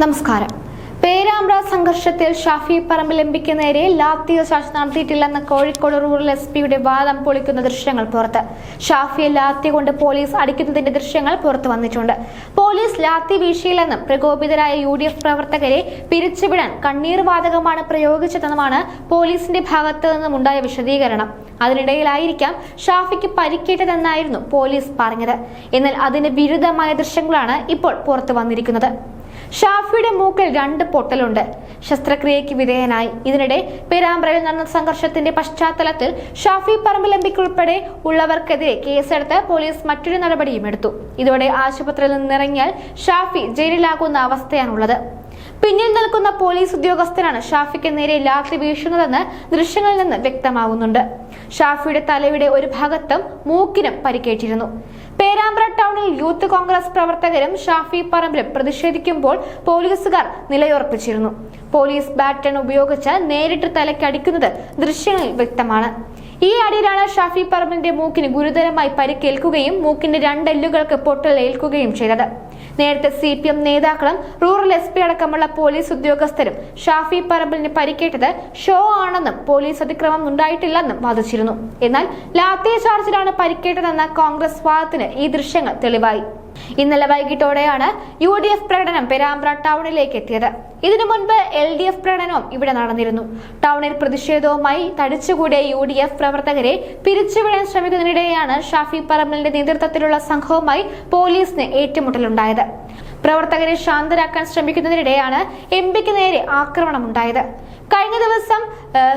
നമസ്കാരം. പേരാമ്പ്ര സംഘർഷത്തിൽ ഷാഫി പറമ്പിൽ എംപിക്ക് നേരെ ലാത്തിയ ചാർജ് നടത്തിയിട്ടില്ലെന്ന കോഴിക്കോട് റൂറൽ എസ് പിയുടെ വാദം പൊളിക്കുന്ന ദൃശ്യങ്ങൾ പുറത്ത്. ഷാഫിയെ ലാത്തി കൊണ്ട് പോലീസ് അടിക്കുന്നതിന്റെ ദൃശ്യങ്ങൾ പുറത്തു വന്നിട്ടുണ്ട്. പോലീസ് ലാത്തി വീശിയില്ലെന്നും പ്രകോപിതരായ യു ഡി എഫ് പ്രവർത്തകരെ പിരിച്ചുവിടാൻ കണ്ണീർ വാതകമാണ് പ്രയോഗിച്ചതെന്നുമാണ് പോലീസിന്റെ ഭാഗത്തു നിന്നും ഉണ്ടായ വിശദീകരണം. അതിനിടയിലായിരിക്കാം ഷാഫിക്ക് പരിക്കേറ്റതെന്നായിരുന്നു പോലീസ് പറഞ്ഞത്. എന്നാൽ അതിന് വിരുദ്ധമായ ദൃശ്യങ്ങളാണ് ഇപ്പോൾ പുറത്തു വന്നിരിക്കുന്നത്. ഷാഫിയുടെ മൂക്കിൽ രണ്ട് പൊട്ടലുണ്ട്. ശസ്ത്രക്രിയയ്ക്ക് വിധേയനായി. ഇതിനിടെ പേരാമ്പ്രയിൽ നടന്ന സംഘർഷത്തിന്റെ പശ്ചാത്തലത്തിൽ ഷാഫി ഉൾപ്പെടെ ഉള്ളവർക്കെതിരെ കേസെടുത്ത് പോലീസ് മറ്റൊരു നടപടിയും എടുത്തു. ഇതോടെ ആശുപത്രിയിൽ നിന്നിറങ്ങിയാൽ ഷാഫി ജയിലിലാകുന്ന അവസ്ഥയാണുള്ളത്. പിന്നിൽ നിൽക്കുന്ന പോലീസ് ഉദ്യോഗസ്ഥരാണ് ഷാഫിക്ക് നേരെ ലാത്തി വീശുന്നതെന്ന് ദൃശ്യങ്ങളിൽ നിന്ന് വ്യക്തമാകുന്നുണ്ട്. ഷാഫിയുടെ തലയുടെ ഒരു ഭാഗത്തും മൂക്കിനും പരിക്കേറ്റിരുന്നു. പേരാമ്പ്ര ടൗണിൽ യൂത്ത് കോൺഗ്രസ് പ്രവർത്തകരും ഷാഫി പറമ്പിലും പ്രതിഷേധിക്കുമ്പോൾ പോലീസുകാർ നിലയുറപ്പിച്ചിരുന്നു. പോലീസ് ബാറ്റൺ ഉപയോഗിച്ച് നേരിട്ട് തലയ്ക്കടിക്കുന്നത് ദൃശ്യങ്ങളിൽ വ്യക്തമാണ്. ഈ അടിയിലാണ് ഷാഫി പറമ്പിന്റെ മൂക്കിന് ഗുരുതരമായി പരിക്കേൽക്കുകയും മൂക്കിന്റെ രണ്ടെല്ലുകൾക്ക് പൊട്ടലേൽക്കുകയും ചെയ്തത്. നേരത്തെ സി പി എം നേതാക്കളും റൂറൽ എസ് പി അടക്കമുള്ള പോലീസ് ഉദ്യോഗസ്ഥരും ഷാഫി പറമ്പിലിന് പരിക്കേറ്റത് ഷോ ആണെന്നും പോലീസ് അതിക്രമം ഉണ്ടായിട്ടില്ലെന്നും വാദിച്ചിരുന്നു. എന്നാൽ ലാത്തി ചാർജിലാണ് പരിക്കേറ്റതെന്ന കോൺഗ്രസ് വാദത്തിന് ഈ ദൃശ്യങ്ങൾ തെളിവായി. ഇന്നലെ വൈകിട്ടോടെയാണ് യു ഡി എഫ് പ്രകടനം പെരാമ്പ്ര ടൗണിലേക്ക് എത്തിയത്. ഇതിനു മുൻപ് എൽ ഡി എഫ് പ്രകടനവും ഇവിടെ നടന്നിരുന്നു. ടൗണിൽ പ്രതിഷേധവുമായി തടിച്ചുകൂടിയ യു ഡി എഫ് പ്രവർത്തകരെ പിരിച്ചുവിടാൻ ശ്രമിക്കുന്നതിനിടെയാണ് ഷാഫി പറമ്പലിന്റെ നേതൃത്വത്തിലുള്ള സംഘവുമായി പോലീസിന് ഏറ്റുമുട്ടലുണ്ടായത്. പ്രവർത്തകരെ ശാന്തരാക്കാൻ ശ്രമിക്കുന്നതിനിടെയാണ് എം പിക്ക് നേരെ ആക്രമണമുണ്ടായത്. കഴിഞ്ഞ ദിവസം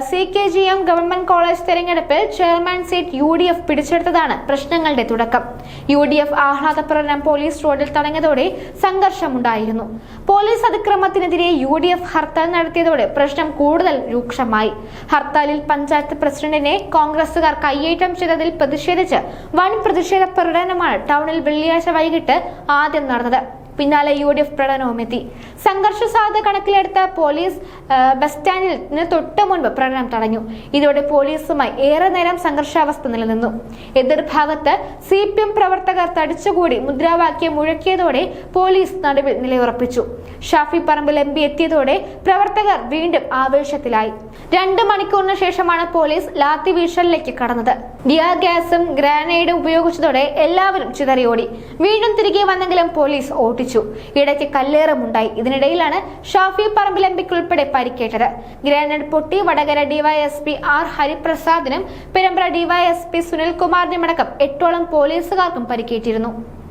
C K G M government college തെരഞ്ഞെടുപ്പിൽ chairman seat U D F പിടിച്ചെടുത്തതാണ് പ്രശ്നങ്ങളുടെ തുടക്കം. യു ഡി എഫ് ആഹ്ലാദപ്രകടനം പോലീസ് റോഡിൽ തടഞ്ഞതോടെ സംഘർഷമുണ്ടായിരുന്നു. പോലീസ് അതിക്രമത്തിനെതിരെ യു ഡി എഫ് ഹർത്താൽ നടത്തിയതോടെ പ്രശ്നം കൂടുതൽ രൂക്ഷമായി. ഹർത്താലിൽ പഞ്ചായത്ത് പ്രസിഡന്റിനെ കോൺഗ്രസുകാർ കയ്യേറ്റം ചെയ്തതിൽ പ്രതിഷേധിച്ച് വൻ പ്രതിഷേധ പ്രകടനമാണ് ടൗണിൽ വെള്ളിയാഴ്ച വൈകിട്ട് ആദ്യം നടന്നത്. പിന്നാലെ യു ഡി എഫ് പ്രകടനവും എത്തി സംഘർഷ സാധ്യത കണക്കിലെടുത്ത പോലീസ് ബസ് സ്റ്റാൻഡിന് തൊട്ട് മുൻപ് പ്രകടനം തടഞ്ഞു. ഇതോടെ പോലീസുമായി ഏറെ നേരം സംഘർഷാവസ്ഥ നിലനിന്നു. എതിർഭാഗത്ത് സി പി എം പ്രവർത്തകർ തടിച്ചുകൂടി മുദ്രാവാക്യം മുഴക്കിയതോടെ പോലീസ് നടുവിൽ നിലയുറപ്പിച്ചു. ഷാഫി പറമ്പിൽ എം പി എത്തിയതോടെ പ്രവർത്തകർ വീണ്ടും ആവേശത്തിലായി. രണ്ട് മണിക്കൂറിന് ശേഷമാണ് പോലീസ് ലാത്തി വീശലിലേക്ക് കടന്നത്. ഡിയാർ ഗ്യാസും ഗ്രാനേഡും ഉപയോഗിച്ചതോടെ എല്ലാവരും ചിതറിയോടി. വീണ്ടും തിരികെ വന്നെങ്കിലും പോലീസ് ഓട്ടിച്ചു ഇടയ്ക്ക് കല്ലേറമുണ്ടായി. ഇതിനിടയിലാണ് ഷാഫി പറമ്പിൽ എം പിക്ക് ഉൾപ്പെടെ പരിക്കേറ്റത്. ഗ്രാനേഡ് പൊട്ടി വടകര ഡിവൈഎസ്പി ആർ ഹരിപ്രസാദിനും പെരമ്പ്ര ഡിവൈഎസ്പി സുനിൽകുമാറിനുമടക്കം എട്ടോളം പോലീസുകാർക്കും പരിക്കേറ്റിരുന്നു.